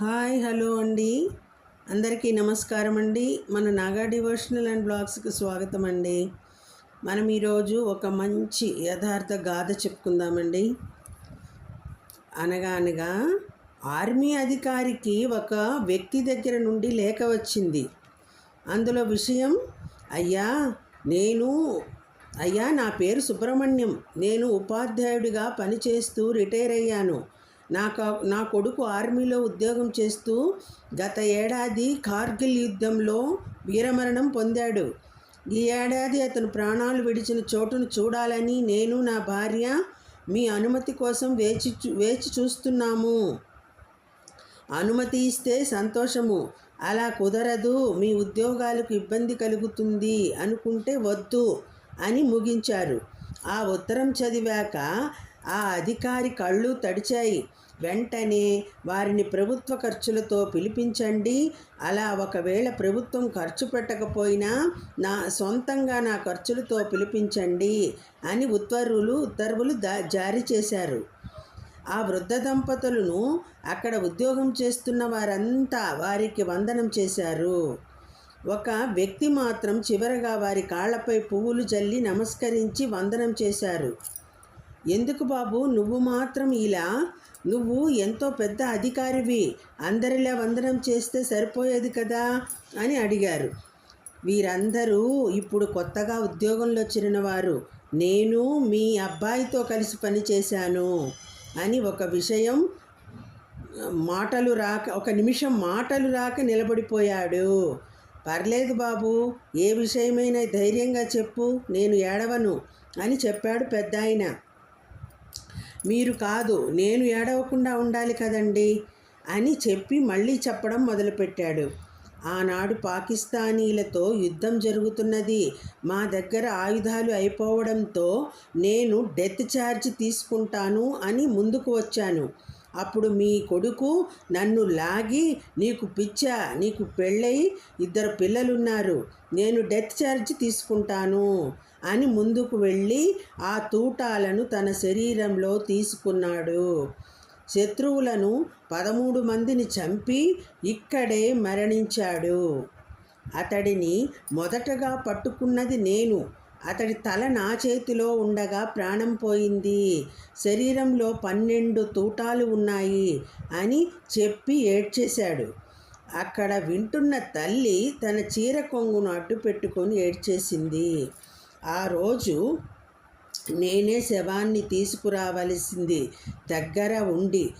Hi hello అండి. అందరికీ నమస్కారం అండి మన నాగా డివోషనల్ అండ్ బ్లాగ్స్కి స్వాగతం అండి మనం ఈరోజు ఒక మంచి యథార్థ గాథ చెప్పుకుందామండి. అనగా అనగా ఆర్మీ అధికారికి ఒక వ్యక్తి దగ్గర నుండి లేఖ వచ్చింది. అందులో విషయం అయ్యా నేను అయ్యా నా పేరు సుబ్రహ్మణ్యం. నేను ఉపాధ్యాయుడిగా పనిచేస్తూ రిటైర్ అయ్యాను. నా నా కొడుకు ఆర్మీలో ఉద్యోగం చేస్తూ గత ఏడాది కార్గిల్ యుద్ధంలో వీరమరణం పొందాడు. ఈ ఏడాది అతను ప్రాణాలు విడిచిన చోటును చూడాలని నేను నా భార్య మీ అనుమతి కోసం వేచి చూ- వేచి చూస్తున్నాము. అనుమతి ఇస్తే సంతోషము. అలా కుదరదు. మీ ఉద్యోగాలకు ఇబ్బంది కలుగుతుంది అనుకుంటే వద్దు అని ముగించారు. ఆ ఉత్తరం చదివాక ఆ అధికారి కళ్ళు తడిచాయి. వెంటనే వారిని ప్రభుత్వ ఖర్చులతో పిలిపించండి. అలా ఒకవేళ ప్రభుత్వం ఖర్చు పెట్టకపోయినా నా సొంతంగా నా ఖర్చులతో పిలిపించండి అని ఉత్తర్వులు ఉత్తర్వులు జారీ చేశారు. ఆ వృద్ధ దంపతులను అక్కడ ఉద్యోగం చేస్తున్న వారంతా వారికి వందనం చేశారు. ఒక వ్యక్తి మాత్రం చివరగా వారి కాళ్ళపై పువ్వులు జల్లి నమస్కరించి వందనం చేశారు. ఎందుకు బాబు? నువ్వు మాత్రం ఇలా? నువ్వు ఎంతో పెద్ద అధికారివి. అందరిలా వందనం చేస్తే సరిపోయేది కదా? అని అడిగారు. వీరందరూ ఇప్పుడు కొత్తగా ఉద్యోగంలో చేరిన వారు నేను మీ అబ్బాయితో కలిసి పనిచేశాను అని ఒక విషయం మాటలు రాక ఒక నిమిషం మాటలు రాక నిలబడిపోయాడు. పర్లేదు బాబు ఏ విషయమైనా ధైర్యంగా చెప్పు నేను ఏడవను అని చెప్పాడు పెద్ద ఆయన మీరు కాదు నేను ఏడవకుండా ఉండాలి కదండి అని చెప్పి మళ్ళీ చెప్పడం మొదలుపెట్టాడు. ఆనాడు పాకిస్తానీలతో యుద్ధం జరుగుతున్నది. మా దగ్గర ఆయుధాలు అయిపోవడంతో నేను డెత్ ఛార్జ్ తీసుకుంటాను అని ముందుకు వచ్చాను. అప్పుడు మీ కొడుకు నన్ను లాగి నీకు పిచ్చా నీకు పెళ్ళై ఇద్దరు పిల్లలున్నారు. నేను డెత్ ఛార్జ్ తీసుకుంటాను అని ముందుకు వెళ్ళి ఆ తూటాలను తన శరీరంలో తీసుకున్నాడు. శత్రువులను పదమూడు మందిని చంపి ఇక్కడే మరణించాడు. అతడిని మొదటగా పట్టుకున్నది నేను. అతడి తల నా చేతిలో ఉండగా ప్రాణం పోయింది. శరీరంలో పన్నెండు తూటాలు ఉన్నాయి అని చెప్పి ఏడ్చేశాడు. అక్కడ వింటున్న తల్లి తన చీర కొంగును అడ్డు పెట్టుకొని ఏడ్చేసింది. ఆ రోజు నేనే శవాన్ని తీసుకురావలసింది. దగ్గర ఉండి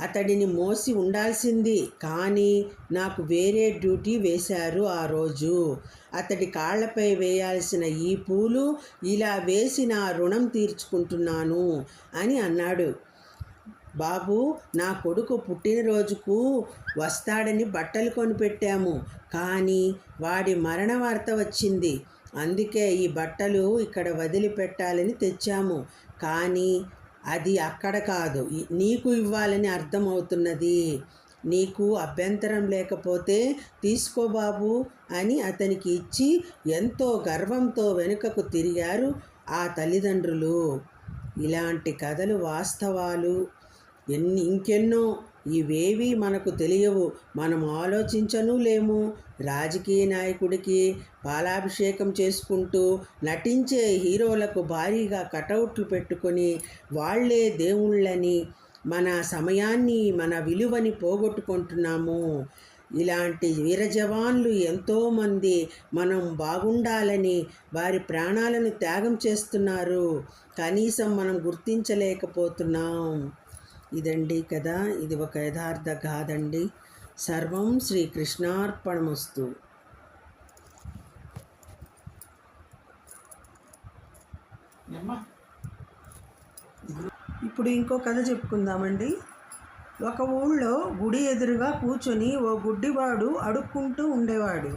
అతడిని మోసి ఉండాల్సింది. కానీ నాకు వేరే డ్యూటీ వేశారు ఆ రోజు. అతడి కాళ్ళపై వేయాల్సిన ఈ పూలు ఇలా వేసి నా రుణం తీర్చుకుంటున్నాను అని అన్నాడు. బాబు నా కొడుకు పుట్టినరోజుకు వస్తాడని బట్టలు కొనిపెట్టాము. కానీ వాడి మరణ వార్త వచ్చింది. అందుకే ఈ బట్టలు ఇక్కడ వదిలిపెట్టాలని తెచ్చాము. కానీ అది అక్కడ కాదు. నీకు ఇవ్వాలని అర్థమవుతున్నది. నీకు అభ్యంతరం లేకపోతే తీసుకో బాబు అని అతనికి ఇచ్చి ఎంతో గర్వంతో వెనుకకు తిరిగారు ఆ తల్లిదండ్రులు. ఇలాంటి కథలు వాస్తవాలు. ఎన్ని ఇంకెన్నో ఇవేవి మనకు తెలియవు. మనం ఆలోచించను లేము. రాజకీయ నాయకుడికి పాలాభిషేకం చేసుకుంటూ నటించే హీరోలకు భారీగా కటౌట్లు పెట్టుకొని వాళ్ళే దేవుళ్ళని మన సమయాన్ని మన విలువని పోగొట్టుకుంటున్నాము. ఇలాంటి వీర జవాన్లు ఎంతోమంది మనం బాగుండాలని వారి ప్రాణాలను త్యాగం చేస్తున్నారు. కనీసం మనం గుర్తించలేకపోతున్నాం. ఇదండి కదా ఇది ఒక యథార్థ గాథండి. సర్వం శ్రీకృష్ణార్పణమస్తు. ఇప్పుడు ఇంకో కథ చెప్పుకుందామండి. ఒక ఊళ్ళో గుడి ఎదురుగా కూర్చొని ఓ గుడ్డివాడు అడుక్కుంటూ ఉండేవాడు.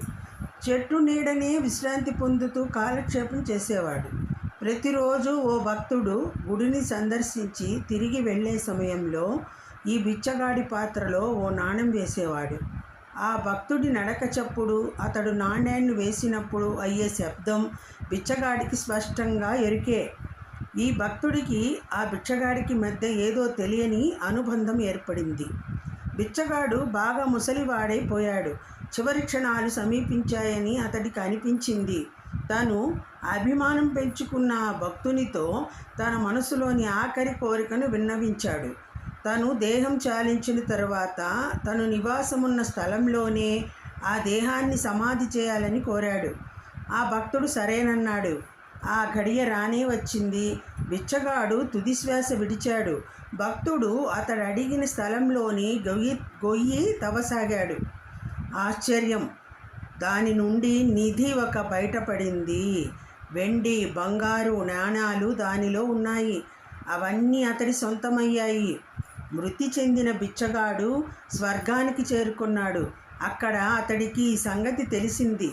చెట్టు నీడనే విశ్రాంతి పొందుతూ కాలక్షేపం చేసేవాడు. ప్రతిరోజు ఓ భక్తుడు గుడిని సందర్శించి తిరిగి వెళ్ళే సమయంలో ఈ బిచ్చగాడి పాత్రలో ఓ నాణెం వేసేవాడు. ఆ భక్తుడి నడక చప్పుడు అతడు నాణ్యాన్ని వేసినప్పుడు అయ్యే శబ్దం బిచ్చగాడికి స్పష్టంగా ఎరికే. ఈ భక్తుడికి ఆ బిచ్చగాడికి మధ్య ఏదో తెలియని అనుబంధం ఏర్పడింది. బిచ్చగాడు బాగా ముసలివాడైపోయాడు. చివరి క్షణాలు సమీపించాయని అతడికి అనిపించింది. తను అభిమానం పెంచుకున్న భక్తునితో తన మనసులోని ఆఖరి కోరికను విన్నవించాడు. తను దేహం చాలించిన తర్వాత తను నివాసమున్న స్థలంలోనే ఆ దేహాన్ని సమాధి చేయాలని కోరాడు. ఆ భక్తుడు సరేనన్నాడు. ఆ ఘడియ రానే వచ్చింది. బిచ్చగాడు తుదిశ్వాస విడిచాడు. భక్తుడు అతడు అడిగిన స్థలంలోని గొయ్యి గొయ్యి తవ్వసాగాడు. ఆశ్చర్యం. దాని నుండి నిధి ఒక బయటపడింది. వెండి బంగారు నాణాలు దానిలో ఉన్నాయి. అవన్నీ అతడి సొంతమయ్యాయి. మృతి చెందిన బిచ్చగాడు స్వర్గానికి చేరుకున్నాడు. అక్కడ అతడికి ఈ సంగతి తెలిసింది.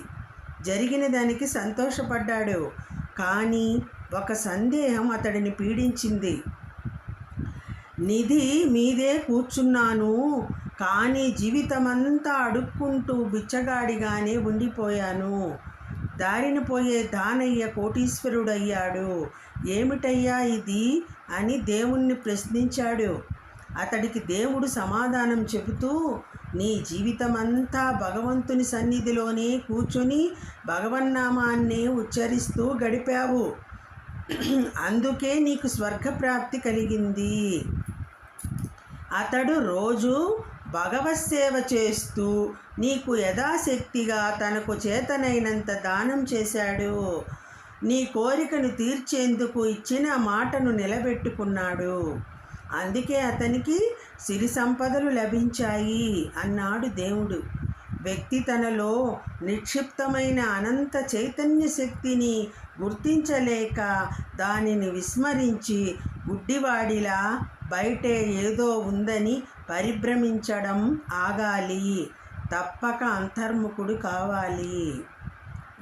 జరిగిన దానికి సంతోషపడ్డాడు. కానీ ఒక సందేహం అతడిని పీడించింది. నిధి మీదే కూర్చున్నాను. కానీ జీవితమంతా అడుక్కుంటూ బిచ్చగాడిగానే ఉండిపోయాను. దారిన పోయే దానయ్య కోటీశ్వరుడయ్యాడు. ఏమిటయ్యా ఇది? అని దేవుణ్ణి ప్రశ్నించాడు. అతడికి దేవుడు సమాధానం చెబుతూ నీ జీవితమంతా భగవంతుని సన్నిధిలోనే కూర్చొని భగవన్నామాన్నే ఉచ్చరిస్తూ గడిపావు. అందుకే నీకు స్వర్గప్రాప్తి కలిగింది. అతడు రోజు భగవత్ సేవ చేస్తూ నీకు యథాశక్తిగా తనకు చేతనైనంత దానం చేశాడు. నీ కోరికను తీర్చేందుకు ఇచ్చిన మాటను నిలబెట్టుకున్నాడు. అందుకే అతనికి సిరి సంపదలు లభించాయి అన్నాడు దేవుడు. వ్యక్తి తనలో నిక్షిప్తమైన అనంత చైతన్య శక్తిని గుర్తించలేక దానిని విస్మరించి గుడ్డివాడిలా బయటే ఏదో ఉందని పరిభ్రమించడం ఆగాలి. తప్పక అంతర్ముఖుడు కావాలి.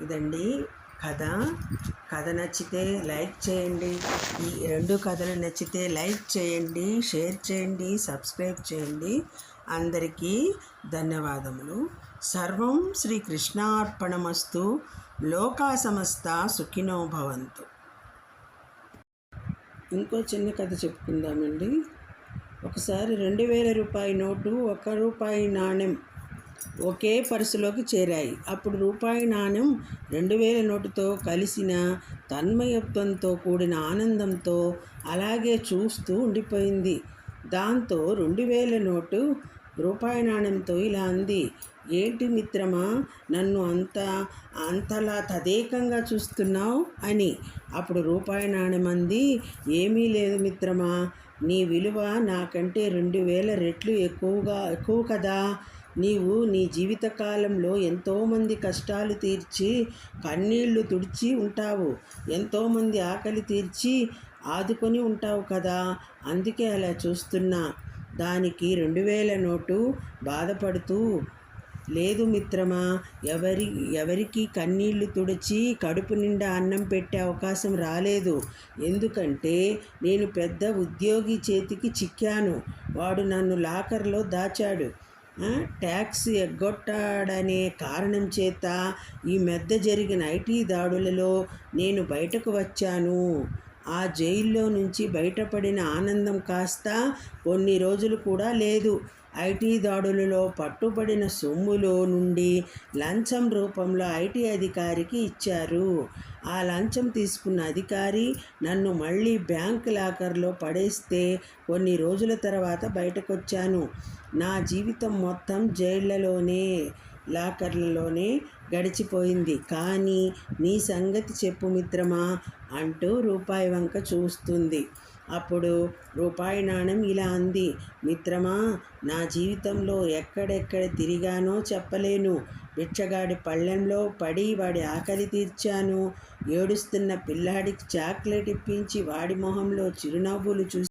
ఇదండి కథ. కథ నచ్చితే లైక్ చేయండి. ఈ రెండు కథలు నచ్చితే లైక్ చేయండి షేర్ చేయండి సబ్స్క్రైబ్ చేయండి. అందరికీ ధన్యవాదములు. సర్వం శ్రీ కృష్ణార్పణమస్తు. లోకా సమస్త సుఖినో భవంతు. ఇంకో చిన్న కథ చెప్పుకుందామండి. ఒకసారి రెండు వేల రూపాయి నోటు ఒక రూపాయి నాణ్యం ఒకే పర్సులోకి చేరాయి. అప్పుడు రూపాయి నాణ్యం రెండు వేల నోటుతో కలిసిన తన్మయత్వంతో కూడిన ఆనందంతో అలాగే చూస్తూ ఉండిపోయింది. దాంతో రెండు వేల నోటు రూపాయి నాణ్యంతో ఇలా అంది. ఏంటి మిత్రమా నన్ను అంత అంతలా తదేకంగా చూస్తున్నావు? అని. అప్పుడు రూపాయి నాణ్యం అంది. ఏమీ లేదు మిత్రమా నీ విలువ నాకంటే రెండు వేల రెట్లు ఎక్కువగా ఎక్కువ కదా. నీవు నీ జీవితకాలంలో ఎంతోమంది కష్టాలు తీర్చి కన్నీళ్ళు తుడిచి ఉంటావు. ఎంతోమంది ఆకలి తీర్చి ఆదుకొని ఉంటావు కదా. అందుకే అలా చూస్తున్నా. దానికి రెండు వేల నోటు బాధపడుతూ లేదు మిత్రమా ఎవరి ఎవరికి కన్నీళ్ళు తుడిచి కడుపు నిండా అన్నం పెట్టే అవకాశం రాలేదు. ఎందుకంటే నేను పెద్ద ఉద్యోగి చేతికి చిక్కాను. వాడు నన్ను లాకర్లో దాచాడు. ట్యాక్స్ ఎగ్గొట్టాడనే కారణం చేత ఈ మధ్య జరిగిన ఐటీ దాడులలో నేను బయటకు వచ్చాను. ఆ జైల్లో నుంచి బయటపడిన ఆనందం కాస్త కొన్ని రోజులు కూడా లేదు. ఐటీ దాడులలో పట్టుబడిన సొమ్ములో నుండి లంచం రూపంలో ఐటీ అధికారికి ఇచ్చారు. ఆ లంచం తీసుకున్న అధికారి నన్ను మళ్ళీ బ్యాంక్ లాకర్లో పడేస్తే కొన్ని రోజుల తర్వాత బయటకొచ్చాను. నా జీవితం మొత్తం జైళ్ళలోనే లాకర్లలోనే గడిచిపోయింది. కానీ నీ సంగతి చెప్పు మిత్రమా? అంటూ రూపాయి వంక చూస్తుంది. అప్పుడు రూపాయి నాణ్యం ఇలా అంది మిత్రమా నా జీవితంలో ఎక్కడెక్కడ తిరిగానో చెప్పలేను. బిచ్చగాడి పళ్ళెంలో పడి వాడి ఆకలి తీర్చాను. ఏడుస్తున్న పిల్లాడికి చాక్లెట్ ఇప్పించి వాడి మొహంలో చిరునవ్వులు చూసి